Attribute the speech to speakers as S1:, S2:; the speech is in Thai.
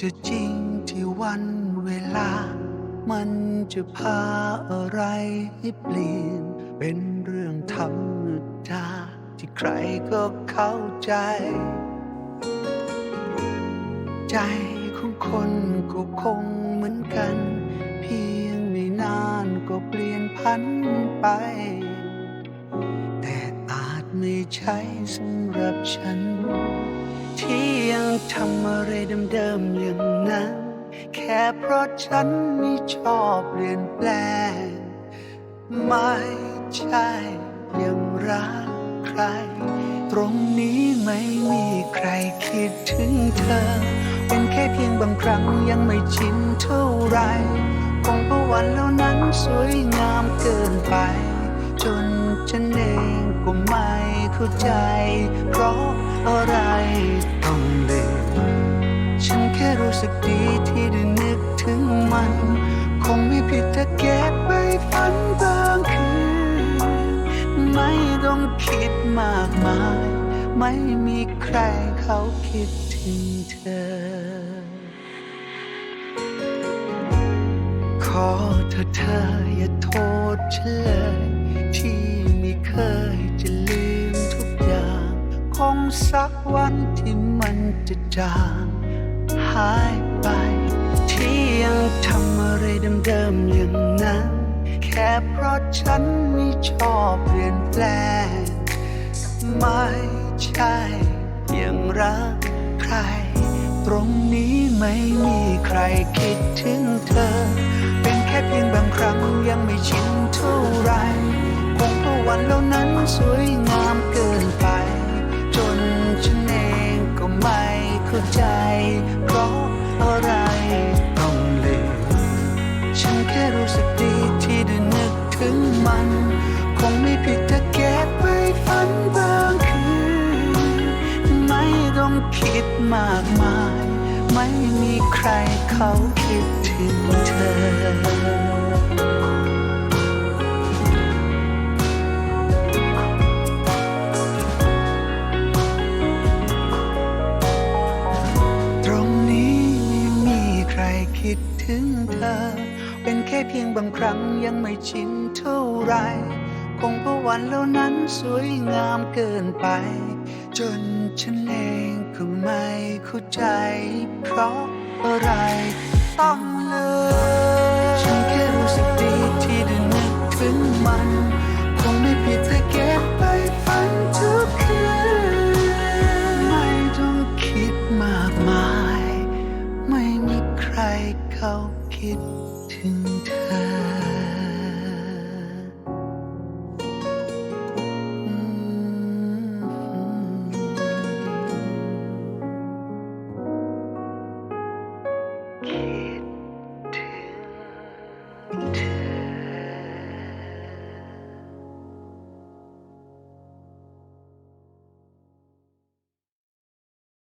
S1: จะจริงที่วันเวลา มันจะพาอะไรให้เปลี่ยน เป็นเรื่องธรรมดาที่ใครก็เข้าใจ ใจของคนก็คงเหมือนกัน เพียงไม่นานก็เปลี่ยนพันไป แต่อาจไม่ใช่สำหรับฉัน ที่ยังทำอะไรเดิมๆอย่างนั้น แค่เพราะฉันไม่ชอบเปลี่ยนแปลง ไม่ใช่ยังรักใคร ตรงนี้ไม่มีใครคิดถึงเธอ เป็นแค่เพียงบางครั้งยังไม่ชินเท่าไหรคงเพราะวันแล้วนั้นสวยงามเกินไป จนฉันเองก็ไม่เข้าใจ เพราะอะไร ต้องลืมฉันแค่รู้สึกดีที่ได้นึกถึงมัน คงไม่ผิดถ้าเก็บไปฝันบางคืน ไม่ต้องคิดมากมาย ไม่มีใครเขาคิดถึงเธอ ขอเธอเธออย่าโทษฉัน วันที่มันจะจางหายไป ที่ยังทำอะไรเดิมๆอย่างนั้น แค่เพราะฉันไม่ชอบเปลี่ยนแปลง ไม่ใช่ยังรักใคร ตรงนี้ไม่มีใครคิดถึงเธอ เป็นแค่เพียงบางครั้งยังไม่ชินเท่าไรคงเพราะวันเหล่านั้นสวยงาม มากมาย ไม่มีใครเขาคิดถึงเธอตรงนี้ไม่มีใครคิดถึงเธอ เป็นแค่เพียงบางครั้งยังไม่ชินเท่าไร คงพระวันเหล่านั้นสวยงามเกินไป จนฉันเองก็ไม่เข้าใจ เพราะอะไรต้องเลยฉันแค่รู้สึกดีที่ได้นึกถึงมัน คงไม่ผิดถ้าเก็บไปฝันทุกคืนไม่ต้องคิดมากมาย ไม่มีใครเขาคิดถึงเธอ มคิ